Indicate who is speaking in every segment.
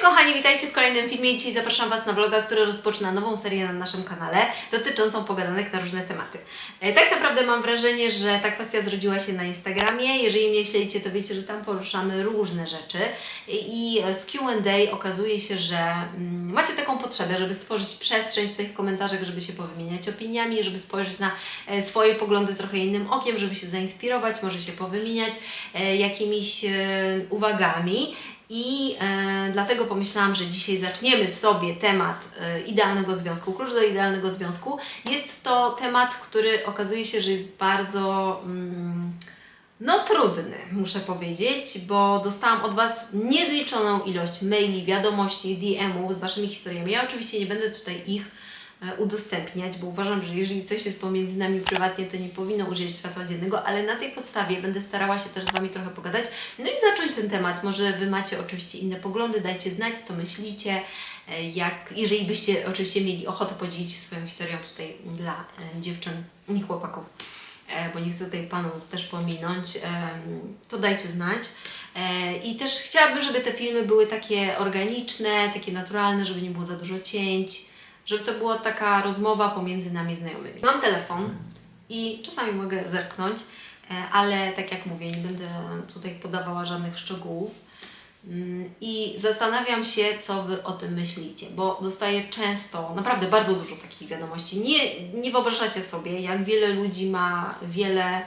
Speaker 1: kochani, witajcie w kolejnym filmie. Dzisiaj zapraszam Was na vloga, który rozpoczyna nową serię na naszym kanale dotyczącą pogadanek na różne tematy. E, Tak naprawdę mam wrażenie, że ta kwestia zrodziła się na Instagramie. Jeżeli mnie śledzicie, to wiecie, że tam poruszamy różne rzeczy i z Q&A okazuje się, że mm, macie taką potrzebę, żeby stworzyć przestrzeń tutaj w komentarzach, żeby się powymieniać opiniami, żeby spojrzeć na e, swoje poglądy trochę innym okiem, żeby się zainspirować, może się powymieniać e, jakimiś e, uwagami. I e, dlatego pomyślałam, że dzisiaj zaczniemy sobie temat e, idealnego związku, klucz do idealnego związku. Jest to temat, który okazuje się, że jest bardzo mm, no trudny, muszę powiedzieć, bo dostałam od Was niezliczoną ilość maili, wiadomości, DM-ów z Waszymi historiami. Ja oczywiście nie będę tutaj ich udostępniać, bo uważam, że jeżeli coś jest pomiędzy nami prywatnie, to nie powinno użyć światła dziennego, ale na tej podstawie będę starała się też z Wami trochę pogadać, no i zacząć ten temat. Może Wy macie oczywiście inne poglądy, dajcie znać, co myślicie, e, jak, jeżeli byście oczywiście mieli ochotę podzielić swoją historią tutaj dla e, dziewczyn i chłopaków, e, bo nie chcę tutaj Panu też pominąć, to dajcie znać. E, I też chciałabym, żeby te filmy były takie organiczne, takie naturalne, żeby nie było za dużo cięć, żeby to była taka rozmowa pomiędzy nami znajomymi. Mam telefon i czasami mogę zerknąć, e, ale tak jak mówię, nie będę tutaj podawała żadnych szczegółów. Mm, I zastanawiam się, co Wy o tym myślicie, bo dostaję często, naprawdę bardzo dużo takich wiadomości. Nie, nie wyobrażacie sobie, jak wiele ludzi ma wiele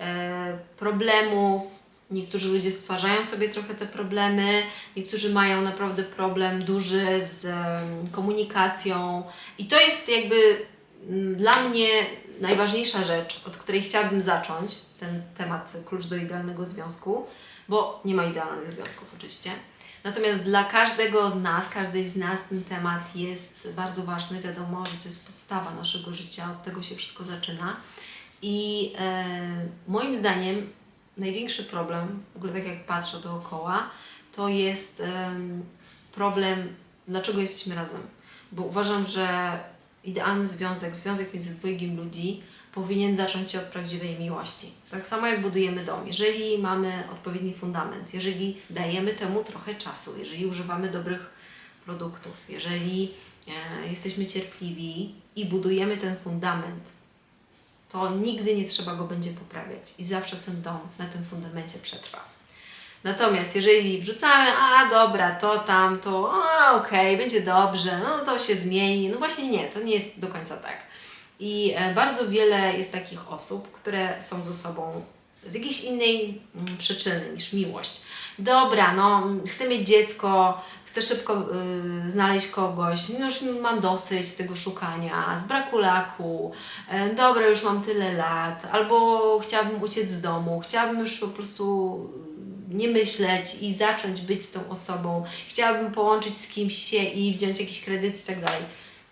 Speaker 1: e, problemów. Niektórzy ludzie stwarzają sobie trochę te problemy, niektórzy mają naprawdę problem duży z komunikacją. I to jest jakby mm, dla mnie najważniejsza rzecz, od której chciałabym zacząć ten temat klucz do idealnego związku, bo nie ma idealnych związków oczywiście. Natomiast dla każdego z nas, każdej z nas ten temat jest bardzo ważny. Wiadomo, że to jest podstawa naszego życia, od tego się wszystko zaczyna. I e, moim zdaniem największy problem, w ogóle tak jak patrzę dookoła, to jest em, problem, dlaczego jesteśmy razem. Bo uważam, że idealny związek, związek między dwojgiem ludzi powinien zacząć się od prawdziwej miłości. Tak samo jak budujemy dom. Jeżeli mamy odpowiedni fundament, jeżeli dajemy temu trochę czasu, jeżeli używamy dobrych produktów, jeżeli e, jesteśmy cierpliwi i budujemy ten fundament, to nigdy nie trzeba go będzie poprawiać i zawsze ten dom na tym fundamencie przetrwa. Natomiast jeżeli wrzucamy, a dobra, to tam, to a, okej, będzie dobrze, no to się zmieni, no właśnie nie, to nie jest do końca tak. I e, bardzo wiele jest takich osób, które są ze sobą z jakiejś innej mm, przyczyny niż miłość. Dobra, no chcę mieć dziecko, chcę szybko y, znaleźć kogoś, no już mam dosyć tego szukania, z braku laku, e, dobra, już mam tyle lat, albo chciałabym uciec z domu, chciałabym już po prostu nie myśleć i zacząć być z tą osobą, chciałabym połączyć z kimś się i wziąć jakiś kredyt i tak dalej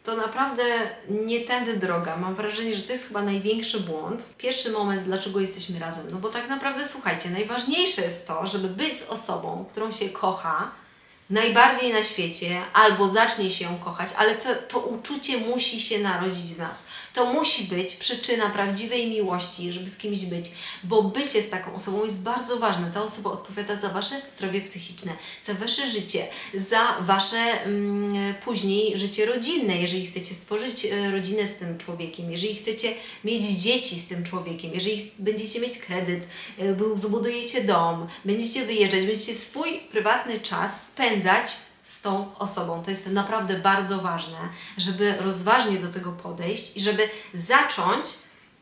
Speaker 1: to naprawdę nie tędy droga. Mam wrażenie, że to jest chyba największy błąd. Pierwszy moment, dlaczego jesteśmy razem. No bo tak naprawdę, słuchajcie, najważniejsze jest to, żeby być z osobą, którą się kocha, najbardziej na świecie, albo zacznie się ją kochać, ale to, to uczucie musi się narodzić w nas. To musi być przyczyna prawdziwej miłości, żeby z kimś być, bo bycie z taką osobą jest bardzo ważne. Ta osoba odpowiada za Wasze zdrowie psychiczne, za Wasze życie, za Wasze mm, później życie rodzinne, jeżeli chcecie stworzyć e, rodzinę z tym człowiekiem, jeżeli chcecie mieć dzieci z tym człowiekiem, jeżeli będziecie mieć kredyt, e, bu- zbudujecie dom, będziecie wyjeżdżać, będziecie swój prywatny czas spędzać z tą osobą. To jest naprawdę bardzo ważne, żeby rozważnie do tego podejść i żeby zacząć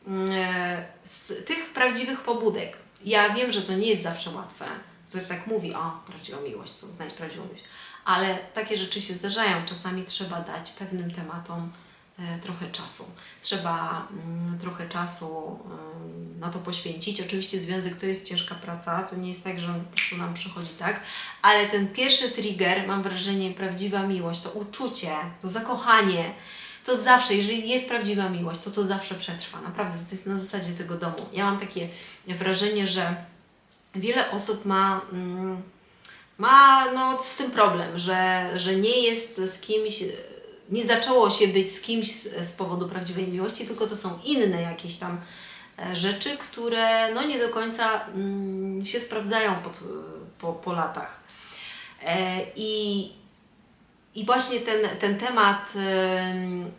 Speaker 1: mm, e, z tych prawdziwych pobudek. Ja wiem, że to nie jest zawsze łatwe. Ktoś tak mówi, o, prawdziwa miłość, to znać prawdziwą miłość. Ale takie rzeczy się zdarzają. Czasami trzeba dać pewnym tematom e, trochę czasu. Trzeba mm, trochę czasu mm, na to poświęcić. Oczywiście związek to jest ciężka praca, to nie jest tak, że on po prostu nam przychodzi tak, ale ten pierwszy trigger, mam wrażenie, prawdziwa miłość, to uczucie, to zakochanie, to zawsze, jeżeli jest prawdziwa miłość, to to zawsze przetrwa. Naprawdę, to jest na zasadzie tego domu. Ja mam takie wrażenie, że wiele osób ma, mm, ma no, z tym problem, że, że nie jest z kimś, nie zaczęło się być z kimś z, z powodu prawdziwej miłości, tylko to są inne jakieś tam rzeczy, które no, nie do końca mm, się sprawdzają pod, po, po latach. E, I I właśnie ten, ten temat em,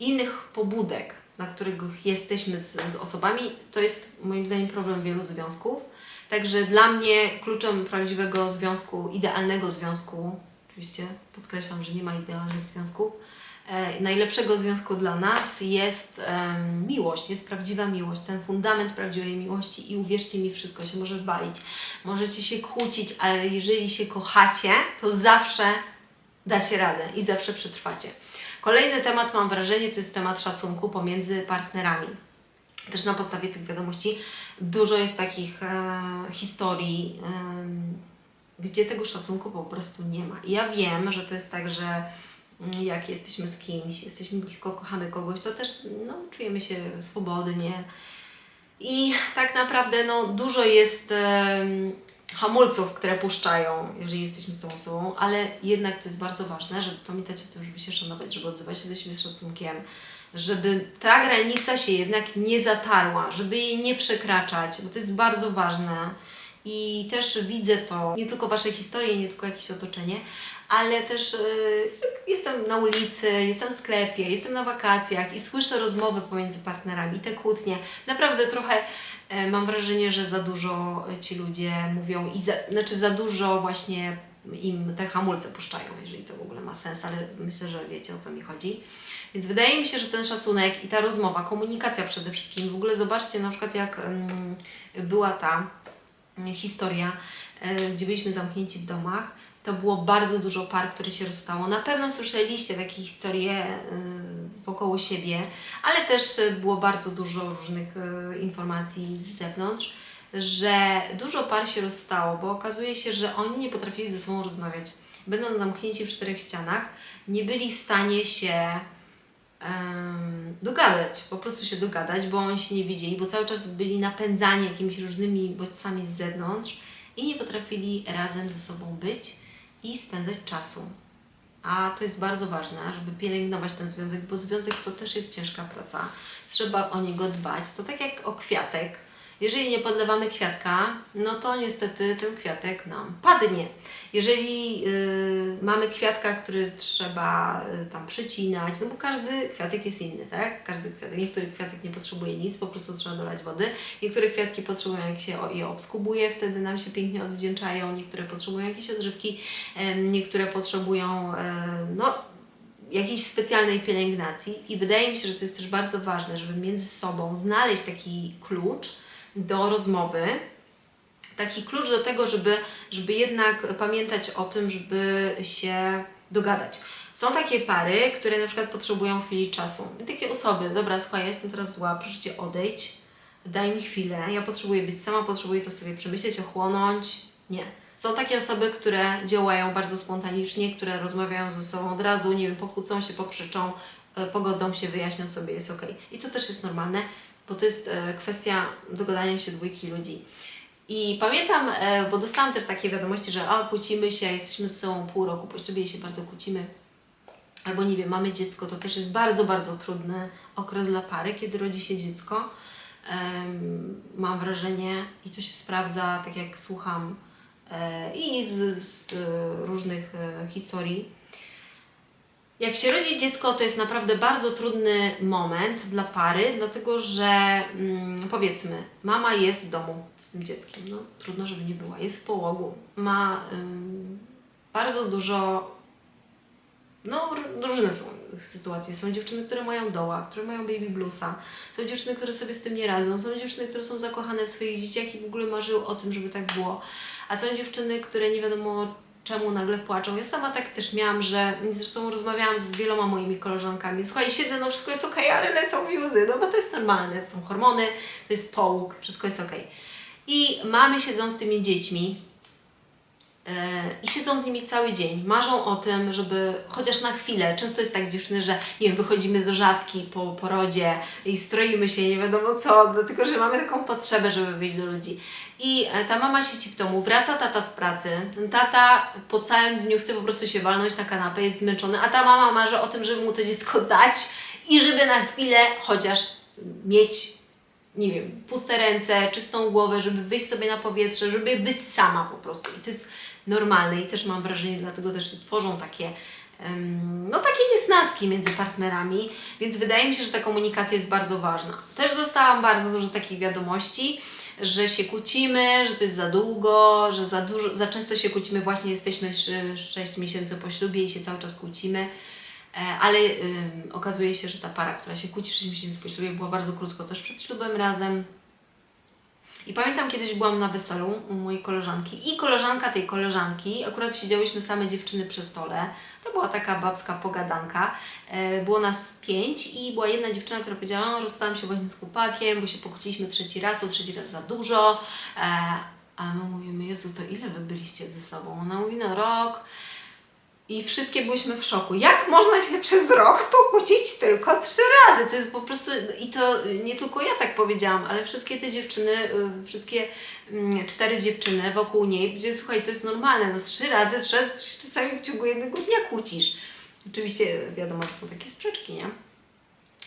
Speaker 1: innych pobudek, na których jesteśmy z, z osobami, to jest moim zdaniem problem wielu związków. Także dla mnie kluczem prawdziwego związku, idealnego związku, oczywiście podkreślam, że nie ma idealnych związków, e, najlepszego związku dla nas jest miłość, jest prawdziwa miłość, ten fundament prawdziwej miłości i uwierzcie mi, wszystko się może walić. Możecie się kłócić, ale jeżeli się kochacie, to zawsze dacie radę i zawsze przetrwacie. Kolejny temat, mam wrażenie, to jest temat szacunku pomiędzy partnerami. Też na podstawie tych wiadomości dużo jest takich e, historii, em, gdzie tego szacunku po prostu nie ma. I ja wiem, że to jest tak, że jak jesteśmy z kimś, jesteśmy blisko, kochamy kogoś, to też no, czujemy się swobodnie. I tak naprawdę no, dużo jest em, hamulców, które puszczają, jeżeli jesteśmy z tą osobą, ale jednak to jest bardzo ważne, żeby pamiętać o tym, żeby się szanować, żeby odzywać się do siebie z szacunkiem, żeby ta granica się jednak nie zatarła, żeby jej nie przekraczać, bo to jest bardzo ważne. I też widzę to, nie tylko Wasze historie, nie tylko jakieś otoczenie, ale też yy, jak jestem na ulicy, jestem w sklepie, jestem na wakacjach i słyszę rozmowy pomiędzy partnerami, te kłótnie. Naprawdę trochę e, mam wrażenie, że za dużo ci ludzie mówią i za, znaczy za dużo właśnie im te hamulce puszczają, jeżeli to w ogóle ma sens, ale myślę, że wiecie o co mi chodzi. Więc wydaje mi się, że ten szacunek i ta rozmowa, komunikacja przede wszystkim, w ogóle zobaczcie na przykład jak była ta mm, historia, e, gdzie byliśmy zamknięci w domach, to było bardzo dużo par, które się rozstało. Na pewno słyszeliście takie historie y, wokoło siebie, ale też y, było bardzo dużo różnych y, informacji z zewnątrz, że dużo par się rozstało, bo okazuje się, że oni nie potrafili ze sobą rozmawiać. Będąc zamknięci w czterech ścianach, nie byli w stanie się em, dogadać, po prostu się dogadać, bo oni się nie widzieli, bo cały czas byli napędzani jakimiś różnymi bodźcami z zewnątrz i nie potrafili razem ze sobą być i spędzać czasu. A to jest bardzo ważne, żeby pielęgnować ten związek, bo związek to też jest ciężka praca. Trzeba o niego dbać. To tak jak o kwiatek. Jeżeli nie podlewamy kwiatka, no to niestety ten kwiatek nam padnie. Jeżeli y, mamy kwiatka, który trzeba y, tam przycinać, no bo każdy kwiatek jest inny, tak? Każdy kwiatek, niektóry kwiatek nie potrzebuje nic, po prostu trzeba dolać wody. Niektóre kwiatki potrzebują, jak się je obskubuje, wtedy nam się pięknie odwdzięczają. Niektóre potrzebują jakieś odżywki, em, niektóre potrzebują, em, no jakiejś specjalnej pielęgnacji i wydaje mi się, że to jest też bardzo ważne, żeby między sobą znaleźć taki klucz do rozmowy, taki klucz do tego, żeby, żeby jednak pamiętać o tym, żeby się dogadać. Są takie pary, które na przykład potrzebują chwili czasu. I takie osoby, dobra, słuchaj, ja jestem teraz zła, proszę Cię odejdź, daj mi chwilę, ja potrzebuję być sama, potrzebuję to sobie przemyśleć, ochłonąć. Nie. Są takie osoby, które działają bardzo spontanicznie, które rozmawiają ze sobą od razu, nie wiem, pokłócą się, pokrzyczą, e, pogodzą się, wyjaśnią sobie, jest ok. I to też jest normalne, bo to jest e, kwestia dogadania się dwójki ludzi. I pamiętam, e, bo dostałam też takie wiadomości, że o, kłócimy się, jesteśmy ze sobą pół roku po ślubie się bardzo kłócimy. Albo nie wiem, mamy dziecko, to też jest bardzo, bardzo trudny okres dla pary, kiedy rodzi się dziecko. Em, mam wrażenie, i to się sprawdza, tak jak słucham e, i z, z różnych historii, jak się rodzi dziecko, to jest naprawdę bardzo trudny moment dla pary, dlatego że mm, powiedzmy, mama jest w domu z tym dzieckiem, no trudno, żeby nie była, jest w połogu, ma ym, bardzo dużo, no różne są sytuacje. Są dziewczyny, które mają doła, które mają baby bluesa, są dziewczyny, które sobie z tym nie radzą, są dziewczyny, które są zakochane w swoich dzieciach i w ogóle marzyły o tym, żeby tak było, a są dziewczyny, które nie wiadomo czemu nagle płaczą. Ja sama tak też miałam, że zresztą rozmawiałam z wieloma moimi koleżankami. Słuchaj, siedzę, no wszystko jest okej, ale lecą mi łzy, no bo to jest normalne, są hormony, to jest połóg, wszystko jest okej. I mamy siedzą z tymi dziećmi i siedzą z nimi cały dzień. Marzą o tym, żeby chociaż na chwilę, często jest tak dziewczyny, że nie wiem, wychodzimy do żabki po porodzie i stroimy się, nie wiadomo co, dlatego że mamy taką potrzebę, żeby wyjść do ludzi. I e, ta mama siedzi w domu, wraca tata z pracy. Tata po całym dniu chce po prostu się walnąć na kanapę, jest zmęczony, a ta mama marzy o tym, żeby mu to dziecko dać i żeby na chwilę chociaż mieć, nie wiem, puste ręce, czystą głowę, żeby wyjść sobie na powietrze, żeby być sama po prostu. I to jest normalne i też mam wrażenie, dlatego też się tworzą takie no takie niesnaski między partnerami, więc wydaje mi się, że ta komunikacja jest bardzo ważna. Też dostałam bardzo dużo takich wiadomości, że się kłócimy, że to jest za długo, że za dużo, za często się kłócimy, właśnie jesteśmy 6 miesięcy po ślubie i się cały czas kłócimy. E, Ale okazuje się, że ta para, która się kłóci 6 miesięcy po ślubie, była bardzo krótko też przed ślubem razem. I pamiętam kiedyś byłam na weselu u mojej koleżanki i koleżanka tej koleżanki, akurat siedziałyśmy same dziewczyny przy stole. To była taka babska pogadanka. E, Było nas pięć i była jedna dziewczyna, która powiedziała, no rozstałam się właśnie z chłopakiem, bo się pokłóciliśmy trzeci raz, o trzeci raz za dużo. E, A my mówimy, Jezu, to ile wy byliście ze sobą? Ona mówi, no rok. I wszystkie byłyśmy w szoku. Jak można się przez rok pokłócić tylko trzy razy? To jest po prostu, i to nie tylko ja tak powiedziałam, ale wszystkie te dziewczyny, y, wszystkie mm, cztery dziewczyny wokół niej, gdzie słuchaj, to jest normalne, no trzy razy, trzy razy się czasami w ciągu jednego dnia kłócisz. Oczywiście wiadomo, to są takie sprzeczki, nie?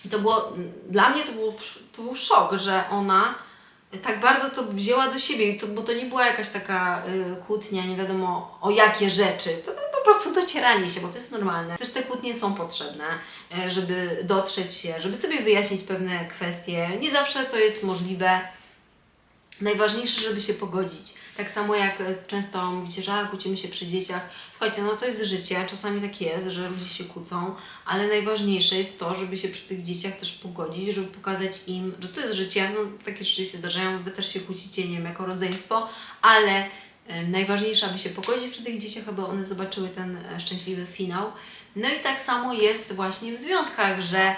Speaker 1: I to było, dla mnie to, było, to był szok, że ona tak bardzo to wzięła do siebie, to, bo to nie była jakaś taka y, kłótnia, nie wiadomo o jakie rzeczy. To było po prostu docieranie się, bo to jest normalne. Też te kłótnie są potrzebne, y, żeby dotrzeć się, żeby sobie wyjaśnić pewne kwestie. Nie zawsze to jest możliwe. Najważniejsze, żeby się pogodzić. Tak samo jak e, często mówicie, że kłócimy się przy dzieciach. Słuchajcie, no to jest życie, czasami tak jest, że ludzie się kłócą, ale najważniejsze jest to, żeby się przy tych dzieciach też pogodzić, żeby pokazać im, że to jest życie, no takie rzeczy się zdarzają, wy też się kłócicie, nie wiem, jako rodzeństwo, ale e, najważniejsze, aby się pogodzić przy tych dzieciach, aby one zobaczyły ten e, szczęśliwy finał. No i tak samo jest właśnie w związkach, że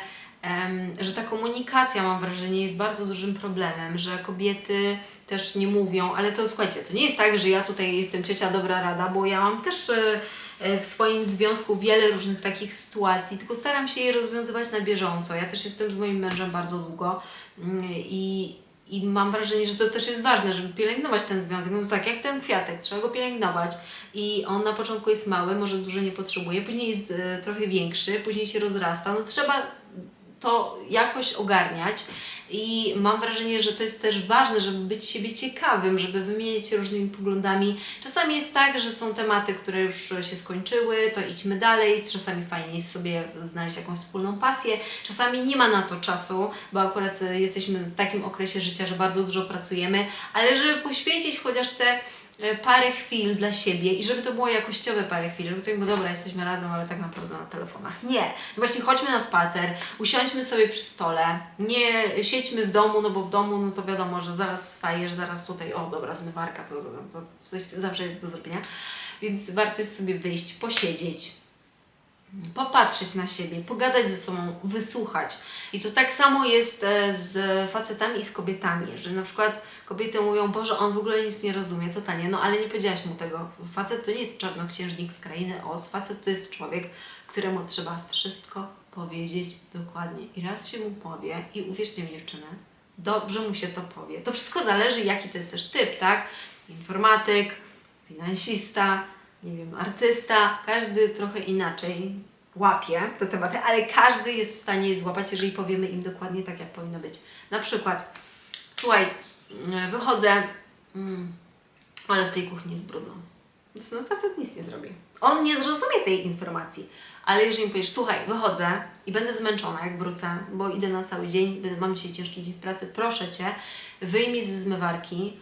Speaker 1: że ta komunikacja, mam wrażenie, jest bardzo dużym problemem, że kobiety też nie mówią, ale to słuchajcie, to nie jest tak, że ja tutaj jestem ciocia dobra rada, bo ja mam też e, e, w swoim związku wiele różnych takich sytuacji, tylko staram się je rozwiązywać na bieżąco. Ja też jestem z moim mężem bardzo długo mm, i, i mam wrażenie, że to też jest ważne, żeby pielęgnować ten związek. No tak jak ten kwiatek, trzeba go pielęgnować i on na początku jest mały, może dużo nie potrzebuje, później jest e, trochę większy, później się rozrasta. No trzeba to jakoś ogarniać i mam wrażenie, że to jest też ważne, żeby być siebie ciekawym, żeby wymieniać się różnymi poglądami. Czasami jest tak, że są tematy, które już się skończyły, to idźmy dalej. Czasami fajnie jest sobie znaleźć jakąś wspólną pasję. Czasami nie ma na to czasu, bo akurat e, jesteśmy w takim okresie życia, że bardzo dużo pracujemy, ale żeby poświęcić chociaż te parę chwil dla siebie i żeby to było jakościowe parę chwil, żeby to jakby dobra, jesteśmy razem, ale tak naprawdę na telefonach. Nie. No właśnie chodźmy na spacer, usiądźmy sobie przy stole, nie siedźmy w domu, no bo w domu, no to wiadomo, że zaraz wstajesz, zaraz tutaj, o dobra, zmywarka, to, to, to coś zawsze jest do zrobienia. Więc warto jest sobie wyjść, posiedzieć, popatrzeć na siebie, pogadać ze sobą, wysłuchać. I to tak samo jest e, z facetami i z kobietami, że na przykład kobiety mówią, Boże, on w ogóle nic nie rozumie, totalnie, no ale nie powiedziałaś mu tego. Facet to nie jest czarnoksiężnik z krainy Oz, facet to jest człowiek, któremu trzeba wszystko powiedzieć dokładnie. I raz się mu powie, i uwierzcie mi dziewczyny, dobrze mu się to powie. To wszystko zależy, jaki to jest też typ, tak? Informatyk, finansista, nie wiem, artysta, każdy trochę inaczej łapie te tematy, ale każdy jest w stanie je złapać, jeżeli powiemy im dokładnie tak, jak powinno być. Na przykład, słuchaj, mm, wychodzę, mm, ale w tej kuchni jest brudno. Więc no facet nic nie zrobi. On nie zrozumie tej informacji. Ale jeżeli mi powiesz, słuchaj, wychodzę i będę zmęczona, jak wrócę, bo idę na cały dzień, mam dzisiaj ciężki dzień w pracy, proszę Cię, wyjmij ze zmywarki,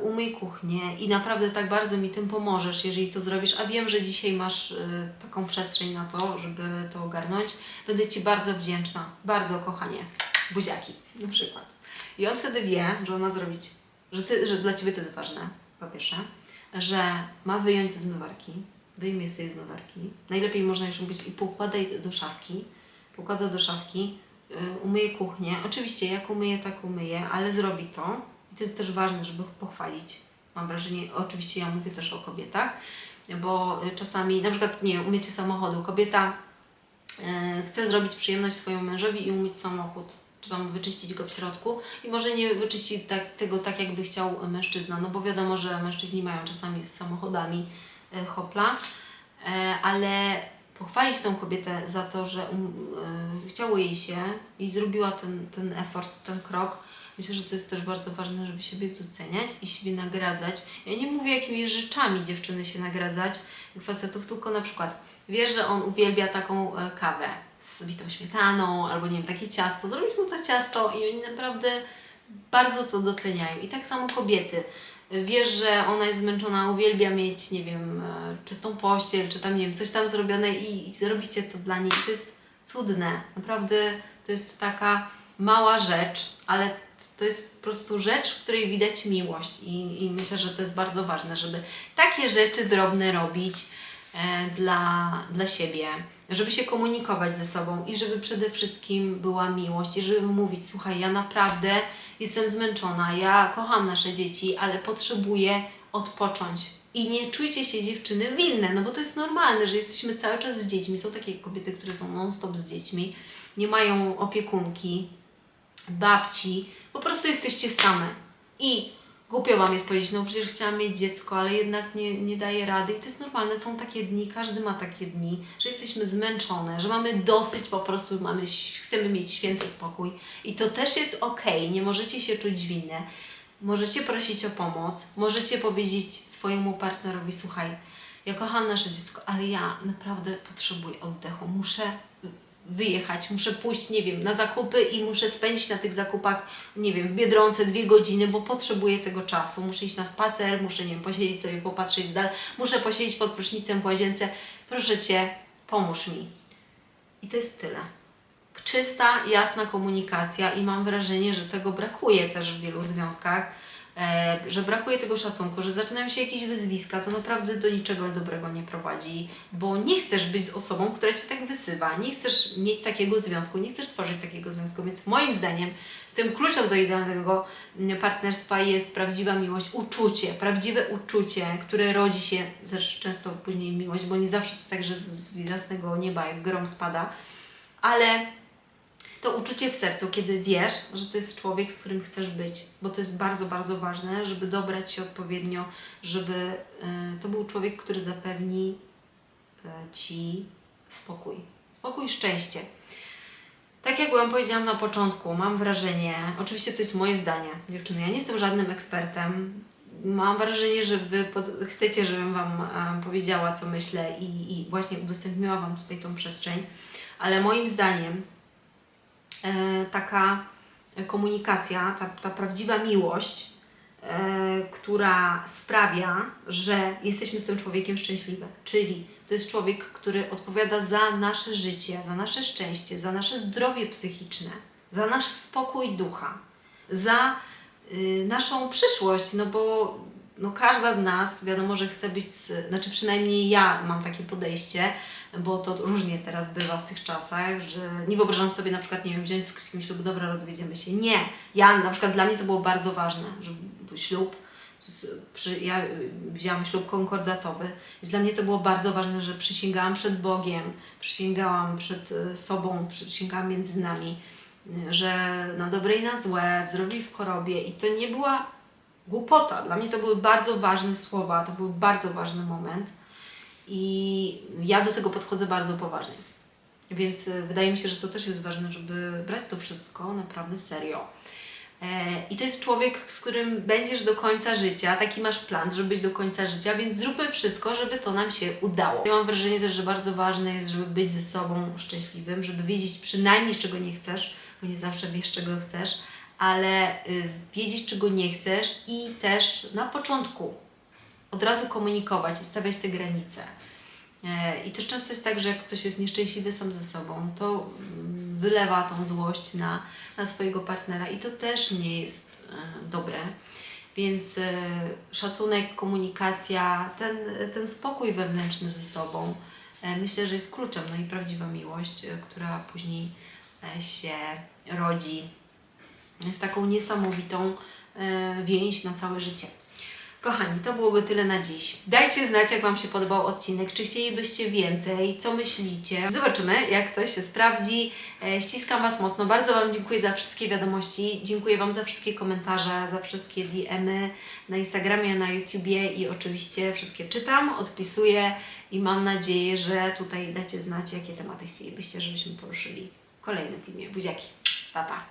Speaker 1: umyj kuchnię i naprawdę tak bardzo mi tym pomożesz, jeżeli to zrobisz, a wiem, że dzisiaj masz e, taką przestrzeń na to, żeby to ogarnąć. Będę Ci bardzo wdzięczna, bardzo kochanie. Buziaki na przykład. I on wtedy wie, że on ma zrobić, że, ty, że dla Ciebie to jest ważne, po pierwsze, że ma wyjąć ze zmywarki, wyjmie z tej zmywarki. Najlepiej można już mówić i poukładaj do szafki. Poukłada do szafki, y, umyje kuchnię. Oczywiście jak umyje, tak umyje, ale zrobi to. I to jest też ważne, żeby pochwalić. Mam wrażenie, oczywiście ja mówię też o kobietach, bo czasami, na przykład, nie umycie samochodu. Kobieta e, chce zrobić przyjemność swojemu mężowi i umyć samochód, czy tam wyczyścić go w środku i może nie wyczyści tak, tego tak, jakby chciał mężczyzna, no bo wiadomo, że mężczyźni mają czasami z samochodami e, hopla, e, ale pochwalić tą kobietę za to, że um, chciało jej się i zrobiła ten, ten effort, ten krok, Myślę, że to jest też bardzo ważne, żeby siebie doceniać i siebie nagradzać. Ja nie mówię jakimiś rzeczami dziewczyny się nagradzać, facetów, tylko na przykład wiesz, że on uwielbia taką e, kawę z bitą śmietaną albo nie wiem, takie ciasto. Zrobić mu to ciasto i oni naprawdę bardzo to doceniają. I tak samo kobiety. Wiesz, że ona jest zmęczona, uwielbia mieć, nie wiem, e, czystą pościel, czy tam, nie wiem, coś tam zrobione i, i zrobicie to dla niej. To jest cudne. Naprawdę to jest taka mała rzecz, ale to jest po prostu rzecz, w której widać miłość. I, i myślę, że to jest bardzo ważne, żeby takie rzeczy drobne robić e, dla, dla siebie, żeby się komunikować ze sobą i żeby przede wszystkim była miłość i żeby mówić, słuchaj, ja naprawdę jestem zmęczona, ja kocham nasze dzieci, ale potrzebuję odpocząć. I nie czujcie się dziewczyny winne, no bo to jest normalne, że jesteśmy cały czas z dziećmi. Są takie kobiety, które są non-stop z dziećmi, nie mają opiekunki, babci, po prostu jesteście same. I głupio Wam jest powiedzieć, no przecież chciałam mieć dziecko, ale jednak nie, nie daję rady. I to jest normalne, są takie dni, każdy ma takie dni, że jesteśmy zmęczone, że mamy dosyć, po prostu mamy, chcemy mieć święty spokój. I to też jest okej, nie możecie się czuć winne. Możecie prosić o pomoc, możecie powiedzieć swojemu partnerowi, słuchaj, ja kocham nasze dziecko, ale ja naprawdę potrzebuję oddechu, muszę wyjechać, muszę pójść, nie wiem, na zakupy i muszę spędzić na tych zakupach, nie wiem, w Biedronce dwie godziny, bo potrzebuję tego czasu. Muszę iść na spacer, muszę, nie wiem, posiedzieć sobie, popatrzeć w dal, muszę posiedzieć pod prysznicem w łazience. Proszę Cię, pomóż mi. I to jest tyle. Czysta, jasna komunikacja i mam wrażenie, że tego brakuje też w wielu związkach, że brakuje tego szacunku, że zaczynają się jakieś wyzwiska, to naprawdę do niczego dobrego nie prowadzi, bo nie chcesz być z osobą, która Cię tak wysywa, nie chcesz mieć takiego związku, nie chcesz stworzyć takiego związku, więc moim zdaniem tym kluczem do idealnego partnerstwa jest prawdziwa miłość, uczucie, prawdziwe uczucie, które rodzi się też często później miłość, bo nie zawsze to jest tak, że z jasnego nieba jak grom spada, ale to uczucie w sercu, kiedy wiesz, że to jest człowiek, z którym chcesz być, bo to jest bardzo, bardzo ważne, żeby dobrać się odpowiednio, żeby y, to był człowiek, który zapewni y, Ci spokój. Spokój szczęście. Tak jak Wam powiedziałam na początku, mam wrażenie, oczywiście to jest moje zdanie, dziewczyny, ja nie jestem żadnym ekspertem. Mam wrażenie, że Wy chcecie, żebym Wam e, powiedziała, co myślę i, i właśnie udostępniła Wam tutaj tą przestrzeń, ale moim zdaniem e, taka komunikacja, ta, ta prawdziwa miłość, e, która sprawia, że jesteśmy z tym człowiekiem szczęśliwe. Czyli to jest człowiek, który odpowiada za nasze życie, za nasze szczęście, za nasze zdrowie psychiczne, za nasz spokój ducha, za y, naszą przyszłość, no bo no każda z nas wiadomo, że chce być, z, znaczy przynajmniej ja mam takie podejście, bo to różnie teraz bywa w tych czasach, że nie wyobrażam sobie na przykład, nie wiem, wziąć z kimś ślub, dobra, rozwiedziemy się. Nie. Ja na przykład dla mnie to było bardzo ważne, że ślub, przy, ja y, wzięłam ślub konkordatowy, więc dla mnie to było bardzo ważne, że przysięgałam przed Bogiem, przysięgałam przed y, sobą, przysięgałam między nami, y, że na dobre i na złe, w zdrowiu i w chorobie i to nie była głupota. Dla mnie to były bardzo ważne słowa, to był bardzo ważny moment i ja do tego podchodzę bardzo poważnie. Więc y, wydaje mi się, że to też jest ważne, żeby brać to wszystko naprawdę serio. E, I to jest człowiek, z którym będziesz do końca życia, taki masz plan, żeby być do końca życia, więc zróbmy wszystko, żeby to nam się udało. Ja mam wrażenie też, że bardzo ważne jest, żeby być ze sobą szczęśliwym, żeby wiedzieć przynajmniej, czego nie chcesz, bo nie zawsze wiesz, czego chcesz, ale y, wiedzieć, czego nie chcesz i też na początku od razu komunikować i stawiać te granice. E, I też często jest tak, że jak ktoś jest nieszczęśliwy sam ze sobą, to mm, wylewa tą złość na, na swojego partnera i to też nie jest e, dobre. Więc e, szacunek, komunikacja, ten, ten spokój wewnętrzny ze sobą, myślę, że jest kluczem. No i prawdziwa miłość, która później się rodzi w taką niesamowitą e, więź na całe życie. Kochani, to byłoby tyle na dziś. Dajcie znać, jak Wam się podobał odcinek, czy chcielibyście więcej, co myślicie. Zobaczymy, jak to się sprawdzi. E, ściskam Was mocno. Bardzo Wam dziękuję za wszystkie wiadomości. Dziękuję Wam za wszystkie komentarze, za wszystkie DM-y na Instagramie, na YouTubie i oczywiście wszystkie czytam, odpisuję i mam nadzieję, że tutaj dacie znać, jakie tematy chcielibyście, żebyśmy poruszyli w kolejnym filmie. Buziaki. Pa, pa.